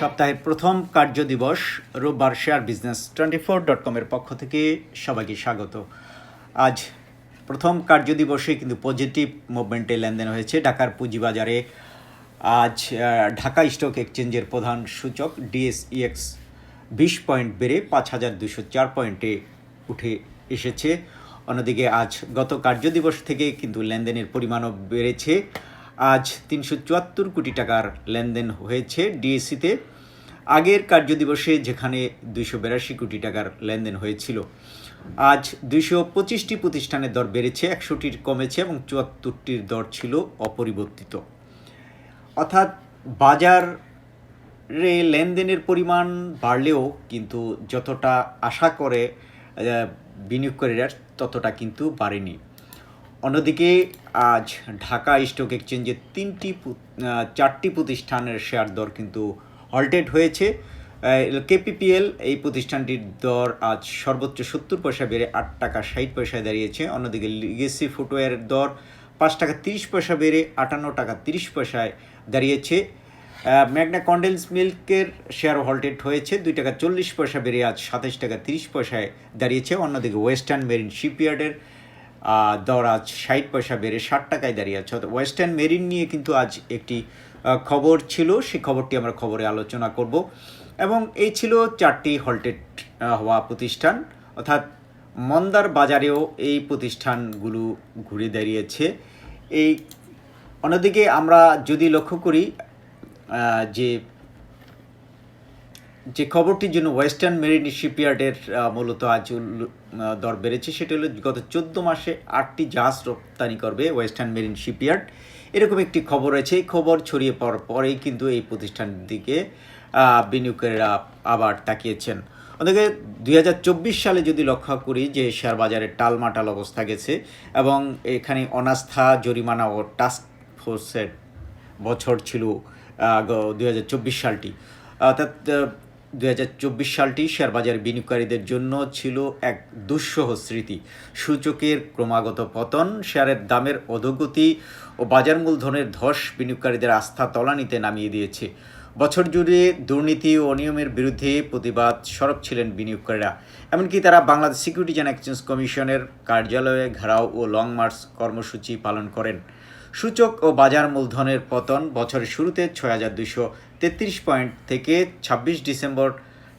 সপ্তাহের প্রথম কার্য দিবস রোববার share business twenty four dot কমের পক্ষ থেকে সবাইকে স্বাগত। আজ প্রথম কার্য দিবসে কিন্তু পজিটিভ মুভমেন্টে লেনদেন হয়েছে ঢাকার পুঁজিবাজারে। আজ ঢাকা স্টক এক্সচেঞ্জের প্রধান সূচক ডিএসইএক্স বিশ পয়েন্ট বেড়ে পাঁচ হাজার দুশো চার পয়েন্টে উঠে এসেছে। অন্যদিকে আজ গত কার্যদিবস থেকে কিন্তু লেনদেনের পরিমাণও বেড়েছে। আজ তিনশো চুয়াত্তর কোটি টাকার লেনদেন হয়েছে ডিএসসিতে। আগের কার্যদিবসে যেখানে দুইশো বিরাশি কোটি টাকার লেনদেন হয়েছিল। আজ দুইশো পঁচিশটি প্রতিষ্ঠানের দর বেড়েছে, একশোটির কমেছে এবং চুয়াত্তরটির দর ছিল অপরিবর্তিত। অর্থাৎ বাজারে লেনদেনের পরিমাণ বাড়লেও কিন্তু যতটা আশা করে বিনিয়োগকারীরা ততটা কিন্তু বাড়েনি। অন্যদিকে আজ ঢাকা স্টক এক্সচেঞ্জে তিনটি চারটি প্রতিষ্ঠানের শেয়ার দর কিন্তু হল্টেড হয়েছে। কেপিপিএল এই প্রতিষ্ঠানটির দর আজ সর্বোচ্চ সত্তর পয়সা বেড়ে আট টাকা ষাট পয়সায় দাঁড়িয়েছে। অন্যদিকে লিগেসি ফুটওয়্যারের দর পাঁচ টাকা তিরিশ পয়সা বেড়ে আটান্ন টাকা তিরিশ পয়সায় দাঁড়িয়েছে। ম্যাগনা কন্ডেন্স মিল্কের শেয়ার হল্টেড হয়েছে। দুই টাকা চল্লিশ পয়সা বেড়ে আজ সাতাশ টাকা তিরিশ পয়সায় দাঁড়িয়েছে। অন্যদিকে ওয়েস্টার্ন মেরিন শিপইয়ার্ডের দর ষাট পয়সা বেড়ে ষাট টাকায় দাঁড়িয়ে আছে। অর্থাৎ ওয়েস্টার্ন মেরিন নিয়ে কিন্তু আজ একটি খবর ছিল। সেই খবরটি আমরা খবরে আলোচনা করব। এবং এই ছিল চারটি হল্টেড হওয়া প্রতিষ্ঠান। অর্থাৎ মন্দার বাজারেও এই প্রতিষ্ঠানগুলো ঘুরে দাঁড়িয়েছে। এই অন্যদিকে আমরা যদি লক্ষ্য করি যে যে খবরটির জন্য ওয়েস্টার্ন মেরিন শিপইয়ার্ডের মূলত আজ দর বেড়েছে, সেটা হলো গত চোদ্দ মাসে আটটি জাহাজ রপ্তানি করবে ওয়েস্টার্ন মেরিন শিপইয়ার্ড। এরকম একটি খবর রয়েছে, এই খবর ছড়িয়ে পড়ার পরেই কিন্তু এই প্রতিষ্ঠানের দিকে বিনিয়োগকারীরা আবার তাকিয়েছেন। অন্যদিকে দুই সালে যদি লক্ষ্য করি যে শেয়ার বাজারে টালমাটাল অবস্থা গেছে এবং এখানে অনাস্থা, জরিমানা ও টাস্ক ফোর্সের বছর ছিল দুই হাজার চব্বিশ সালটি। অর্থাৎ চব্বিশ সালটি শেয়ার বাজার বিনিয়োগকারীদের জন্য ছিল এক দুঃসহ স্মৃতি। সূচকের ক্রমাগত পতন, শেয়ারের দামের অধোগতি ও বাজার মূলধনের ধস বিনিয়োগকারীদের আস্থা তলানিতে নামিয়ে দিয়েছে। বছর জুড়ে দুর্নীতি ও অনিয়মের বিরুদ্ধে প্রতিবাদ সরব ছিলেন বিনিয়োগকারীরা। এমনকি তারা বাংলাদেশ সিকিউরিটিজ অ্যান্ড এক্সচেঞ্জ কমিশনের কার্যালয়ে ঘেরাও ও লং মার্চ কর্মসূচি পালন করেন। সূচক ও বাজার মূলধনের পতন বছরের শুরুতে ছয় হাজার দুশো তেত্রিশ পয়েন্ট থেকে ছাব্বিশ ডিসেম্বর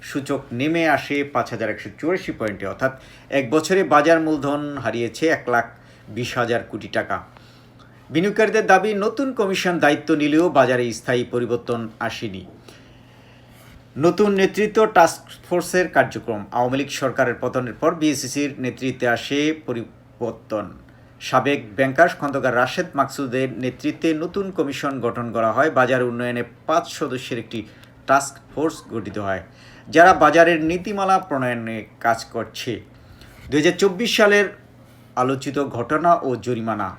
সূচক নেমে আসে পাঁচ হাজার একশো চুরাশি পয়েন্টে। অর্থাৎ এক বছরে বাজার মূলধন হারিয়েছে এক লাখ বিশ হাজার কোটি টাকা। বিনিয়োগকারীদের দাবি, নতুন কমিশন দায়িত্ব নিলেও বাজারে স্থায়ী পরিবর্তন আসেনি। নতুন নেতৃত্ব টাস্ক ফোর্সের কার্যক্রম। আওয়ামী লীগ সরকারের পতনের পর বিএসসিসির নেতৃত্বে আসে পরিবর্তন। সাবেক ব্যাংকার খন্দকার রাশেদ মাকসুদের নেতৃত্বে নতুন কমিশন গঠন করা হয়। বাজার উন্নয়নে পাঁচ সদস্যের একটি টাস্ক ফোর্স গঠিত হয়, যারা বাজারের নীতিমালা প্রণয়নে কাজ করছে। দু হাজার চব্বিশ সালের আলোচিত ঘটনা ও জরিমানা।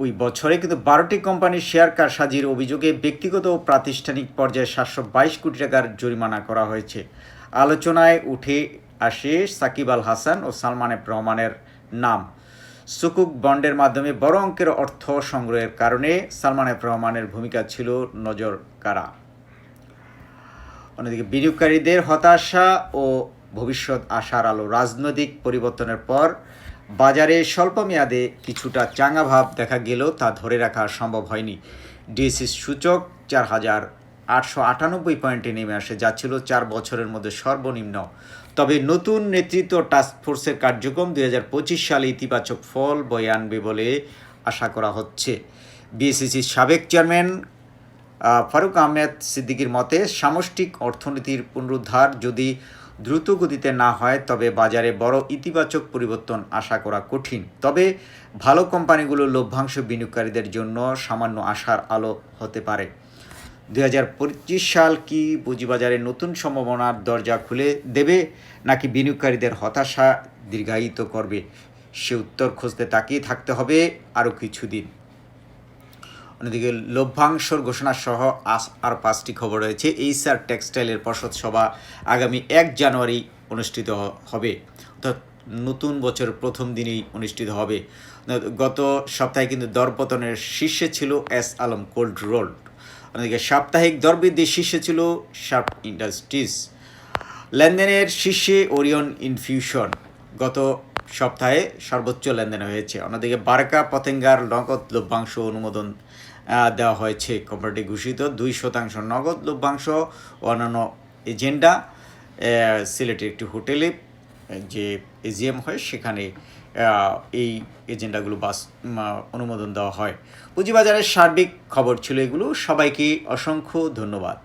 ওই বছরে কিন্তু বারোটি কোম্পানির শেয়ার কারসাজির অভিযোগে ব্যক্তিগত ও প্রাতিষ্ঠানিক পর্যায়ে সাতশো বাইশ কোটি টাকার জরিমানা করা হয়েছে। আলোচনায় উঠে আসে সাকিব আল হাসান ও সালমান রহমানের নাম। সুকুক বন্ডের মাধ্যমে বড় অঙ্কের অর্থ সংগ্রহের কারণে সালমান রহমানের ভূমিকা ছিল নজর কারা অন্যদিকে বিনিয়োগকারীদের হতাশা ও ভবিষ্যৎ আশার আলো রাজনৈতিক পরিবর্তনের পর বাজারে স্বল্প মেয়াদে কিছুটা চাঙা ভাব দেখা গেলেও তা ধরে রাখা সম্ভব হয়নি। ডিএসসি সূচক চার হাজার আটশো আটানব্বই পয়েন্টে নেমে আসে, যা ছিল চার বছরের মধ্যে সর্বনিম্ন। তবে নতুন নেতৃত্ব টাস্ক ফোর্সের কার্যক্রম দুই হাজার পঁচিশ সালে ইতিবাচক ফল বয়ে আনবে বলে আশা করা হচ্ছে। বিএসসিসির সাবেক চেয়ারম্যান ফারুক আহমেদ সিদ্দিকীর মতে, সামষ্টিক অর্থনীতির পুনরুদ্ধার যদি দ্রুত গতিতে না হয়, তবে বাজারে বড় ইতিবাচক পরিবর্তন আশা করা কঠিন। তবে ভালো কোম্পানিগুলো লভ্যাংশ বিনিয়োগকারীদের জন্য সামান্য আশার আলো হতে পারে। দুই হাজার পঁচিশ সাল কি পুঁজিবাজারে নতুন সম্ভাবনার দরজা খুলে দেবে, নাকি বিনিয়োগকারীদের হতাশা দীর্ঘায়িত করবে? সে উত্তর খুঁজতে তাকিয়ে থাকতে হবে আরও কিছুদিন। অন্যদিকে লভ্যাংশর ঘোষণা সহ আস- আর পাঁচটি খবর রয়েছে। এইচআর টেক্সটাইলের পর্ষদ সভা আগামী এক জানুয়ারি অনুষ্ঠিত হবে। অর্থাৎ নতুন বছরের প্রথম দিনেই অনুষ্ঠিত হবে। গত সপ্তাহে কিন্তু দরপতনের শীর্ষে ছিল এস আলম কোল্ড রোল্ড অন্যদিকে সাপ্তাহিক দরবৃদ্ধি শীর্ষে ছিল শার্প ইন্ডাস্ট্রিজ লেনদেনের শীর্ষে ওরিয়ন ইনফিউশন গত সপ্তাহে সর্বোচ্চ লেনদেন হয়েছে। অন্যদিকে বারকা, পতেঙ্গার নগদ লভ্যাংশ অনুমোদন দেওয়া হয়েছে। কোম্পানিটি ঘোষিত দুই শতাংশ নগদ লভ্যাংশ অন্যান্য এজেন্ডা সিলেটের একটি হোটেলে যে এজিএম হয়, সেখানে এই এজেন্ডাগুলো বাস অনুমোদন দেওয়া হয়। পুঁজিবাজারের সার্বিক খবর ছিল এগুলো। সবাইকে অসংখ্য ধন্যবাদ।